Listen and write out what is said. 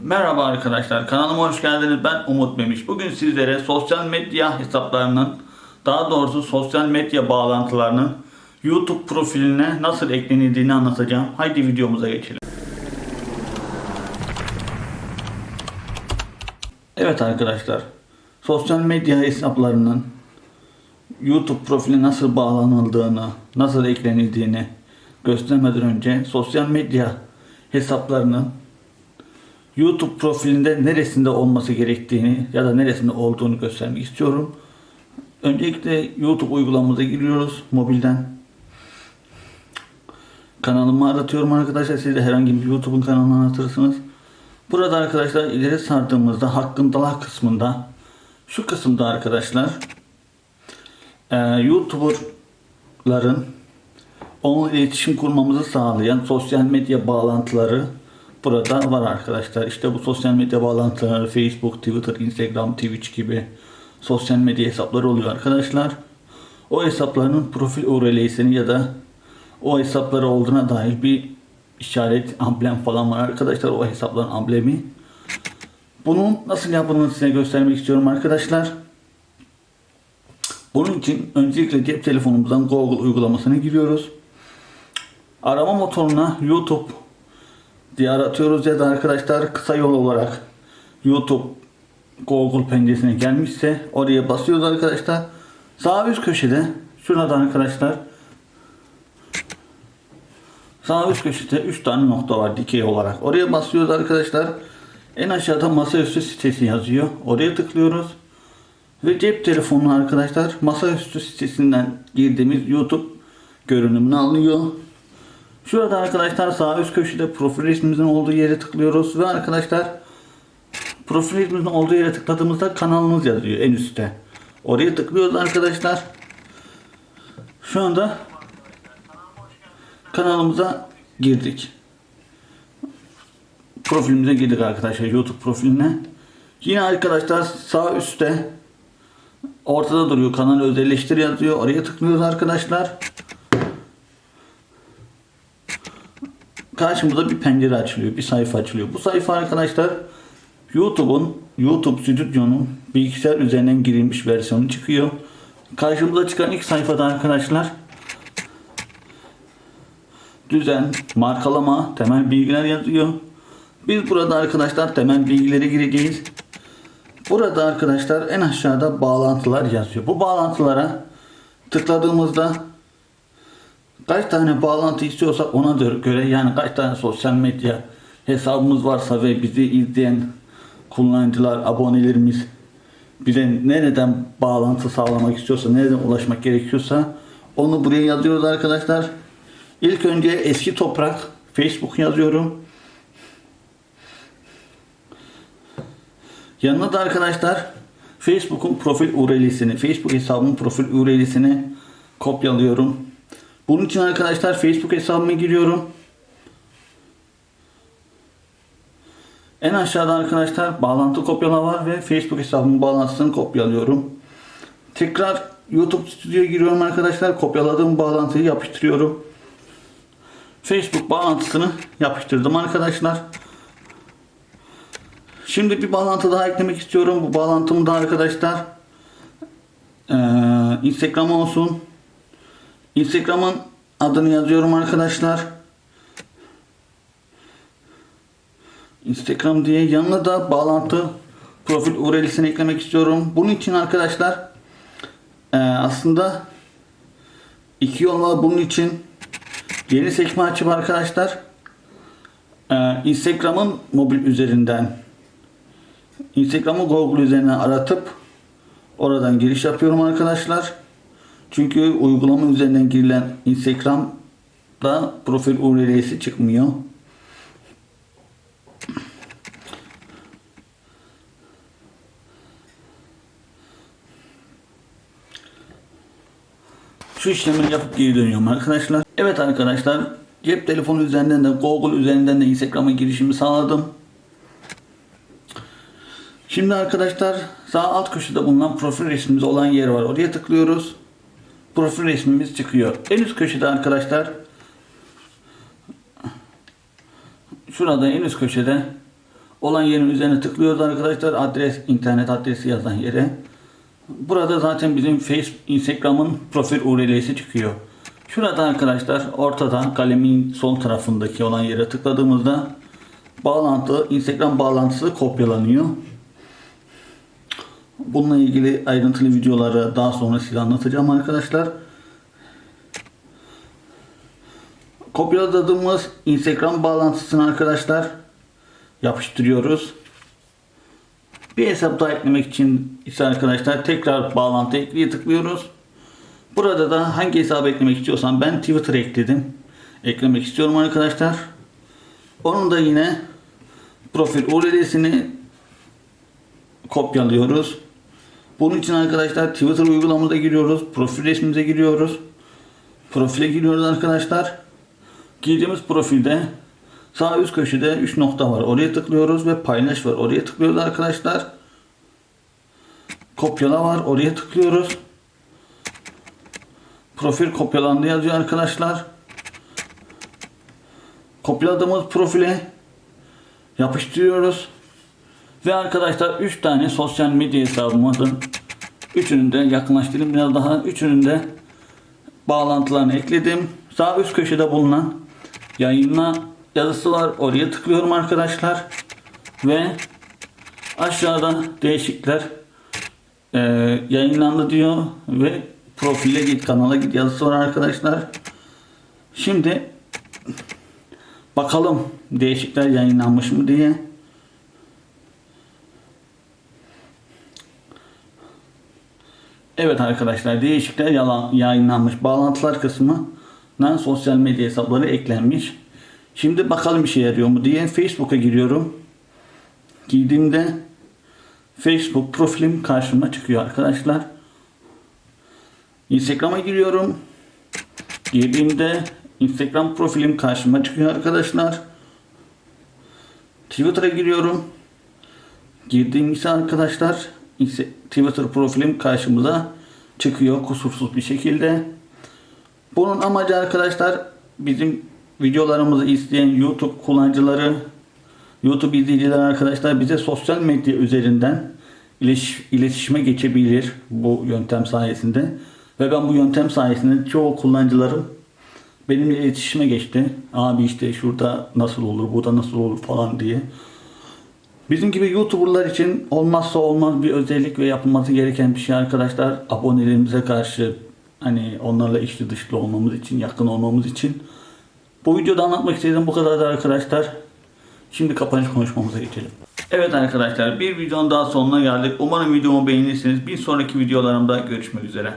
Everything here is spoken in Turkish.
Merhaba arkadaşlar, kanalıma hoş geldiniz. Ben Umut Memiş. Bugün sizlere sosyal medya hesaplarının, daha doğrusu sosyal medya bağlantılarının YouTube profiline nasıl eklenildiğini anlatacağım. Haydi videomuza geçelim. Evet arkadaşlar, sosyal medya hesaplarının YouTube profiline nasıl bağlanıldığını, nasıl eklenildiğini göstermeden önce sosyal medya hesaplarının YouTube profilinde neresinde olması gerektiğini ya da neresinde olduğunu göstermek istiyorum. Öncelikle YouTube uygulamamıza giriyoruz mobilden. Kanalımı aratıyorum arkadaşlar. Siz de herhangi bir YouTube'un kanalını aratırsınız. Burada arkadaşlar ileri sardığımızda hakkındalar kısmında şu kısımda arkadaşlar e, YouTuber'ların onunla iletişim kurmamızı sağlayan sosyal medya bağlantıları burada var arkadaşlar. İşte bu sosyal medya bağlantıları Facebook, Twitter, Instagram, Twitch gibi sosyal medya hesapları oluyor arkadaşlar. O hesapların profil URL'sini ya da o hesapları olduğuna dair bir işaret, amblem falan var arkadaşlar. O hesapların amblemi. Bunun nasıl yapıldığını size göstermek istiyorum arkadaşlar. Bunun için öncelikle cep telefonumuzdan Google uygulamasına giriyoruz. Arama motoruna YouTube diye aratıyoruz ya da arkadaşlar kısa yol olarak YouTube Google penceresine gelmişse oraya basıyoruz arkadaşlar. Sağ üst köşede şurada arkadaşlar sağ üst köşede 3 tane nokta var dikey olarak. Oraya basıyoruz arkadaşlar. En aşağıda masaüstü sitesi yazıyor. Oraya tıklıyoruz. Ve cep telefonu arkadaşlar masaüstü sitesinden girdiğimiz YouTube görünümünü alıyor. Şurada arkadaşlar sağ üst köşede profil resmimizin olduğu yere tıklıyoruz ve arkadaşlar profil resmimizin olduğu yere tıkladığımızda kanalımız yazıyor en üstte. Oraya tıklıyoruz arkadaşlar. Şu anda kanalımıza girdik. Profilimize girdik arkadaşlar YouTube profiline. Yine arkadaşlar sağ üstte ortada duruyor kanal özelleştir yazıyor. Oraya tıklıyoruz arkadaşlar. Karşımıza bir pencere açılıyor, bir sayfa açılıyor. Bu sayfa arkadaşlar YouTube'un, YouTube Stüdyo'nun bilgisayar üzerinden girilmiş versiyonu çıkıyor. Karşımıza çıkan ilk sayfada arkadaşlar düzen, markalama, temel bilgiler yazıyor. Biz burada arkadaşlar temel bilgileri gireceğiz. Burada arkadaşlar en aşağıda bağlantılar yazıyor. Bu bağlantılara tıkladığımızda kaç tane bağlantı istiyorsak ona göre yani kaç tane sosyal medya hesabımız varsa ve bizi izleyen kullanıcılar, abonelerimiz bize nereden bağlantı sağlamak istiyorsa, nereden ulaşmak gerekiyorsa onu buraya yazıyoruz arkadaşlar. İlk önce eski toprak Facebook yazıyorum. Yanına da arkadaşlar Facebook'un profil URL'sini, Facebook hesabımın profil URL'sini kopyalıyorum. Bunun için arkadaşlar Facebook hesabıma giriyorum. En aşağıda arkadaşlar bağlantı kopyala var ve Facebook hesabımın bağlantısını kopyalıyorum. Tekrar YouTube Stüdyo'ya giriyorum arkadaşlar. Kopyaladığım bağlantıyı yapıştırıyorum. Facebook bağlantısını yapıştırdım arkadaşlar. Şimdi bir bağlantı daha eklemek istiyorum. Bu bağlantımı da arkadaşlar ee, Instagram olsun. Instagram'ın adını yazıyorum arkadaşlar. Instagram diye yanına da bağlantı profil URL'sini eklemek istiyorum. Bunun için arkadaşlar e, aslında iki yol var bunun için. Yeni sekme açıp arkadaşlar e, Instagram'ın mobil üzerinden Instagram'ı Google üzerinden aratıp oradan giriş yapıyorum arkadaşlar. Çünkü uygulama üzerinden girilen Instagram'da profil URL'si çıkmıyor. Şu işlemi yapıp geri dönüyorum arkadaşlar. Evet arkadaşlar cep telefonu üzerinden de Google üzerinden de Instagram'a girişimi sağladım. Şimdi arkadaşlar sağ alt köşede bulunan profil resmimiz olan yer var. Oraya tıklıyoruz profil resmimiz çıkıyor. En üst köşede arkadaşlar şurada en üst köşede olan yerin üzerine tıklıyoruz arkadaşlar. Adres, internet adresi yazan yere. Burada zaten bizim Facebook, Instagram'ın profil URL'si çıkıyor. Şurada arkadaşlar ortada kalemin sol tarafındaki olan yere tıkladığımızda bağlantı, Instagram bağlantısı kopyalanıyor. Bununla ilgili ayrıntılı videoları daha sonra size anlatacağım arkadaşlar. Kopyaladığımız Instagram bağlantısını arkadaşlar yapıştırıyoruz. Bir hesap daha eklemek için ise arkadaşlar tekrar bağlantı ekleye tıklıyoruz. Burada da hangi hesabı eklemek istiyorsam ben Twitter ekledim. Eklemek istiyorum arkadaşlar. Onun da yine profil URL'sini kopyalıyoruz. Bunun için arkadaşlar Twitter uygulamamıza giriyoruz. Profil resmimize giriyoruz. Profile giriyoruz arkadaşlar. Girdiğimiz profilde sağ üst köşede 3 nokta var. Oraya tıklıyoruz ve paylaş var. Oraya tıklıyoruz arkadaşlar. Kopyala var. Oraya tıklıyoruz. Profil kopyalandı yazıyor arkadaşlar. Kopyaladığımız profile yapıştırıyoruz. Ve arkadaşlar 3 tane sosyal medya hesabımızın üçünün de yakınlaştırayım biraz daha. Üçünün de bağlantılarını ekledim. Sağ üst köşede bulunan yayınla yazısı var. Oraya tıklıyorum arkadaşlar. Ve aşağıda değişikler e, yayınlandı diyor ve profile git kanala git yazısı var arkadaşlar. Şimdi bakalım değişikler yayınlanmış mı diye. Evet arkadaşlar değişikler yalan, yayınlanmış. Bağlantılar kısmına sosyal medya hesapları eklenmiş. Şimdi bakalım işe yarıyor mu diye Facebook'a giriyorum. Girdiğimde Facebook profilim karşıma çıkıyor arkadaşlar. Instagram'a giriyorum. Girdiğimde Instagram profilim karşıma çıkıyor arkadaşlar. Twitter'a giriyorum. Girdiğim ise arkadaşlar Twitter profilim karşımıza çıkıyor kusursuz bir şekilde. Bunun amacı arkadaşlar bizim videolarımızı izleyen YouTube kullanıcıları, YouTube izleyiciler arkadaşlar bize sosyal medya üzerinden iletiş- iletişime geçebilir bu yöntem sayesinde. Ve ben bu yöntem sayesinde çoğu kullanıcılarım benimle iletişime geçti. Abi işte şurada nasıl olur, burada nasıl olur falan diye. Bizim gibi YouTuber'lar için olmazsa olmaz bir özellik ve yapılması gereken bir şey arkadaşlar. Abonelerimize karşı hani onlarla içli dışlı olmamız için, yakın olmamız için. Bu videoda anlatmak istediğim bu kadar arkadaşlar. Şimdi kapanış konuşmamıza geçelim. Evet arkadaşlar bir videonun daha sonuna geldik. Umarım videomu beğenirsiniz. Bir sonraki videolarımda görüşmek üzere.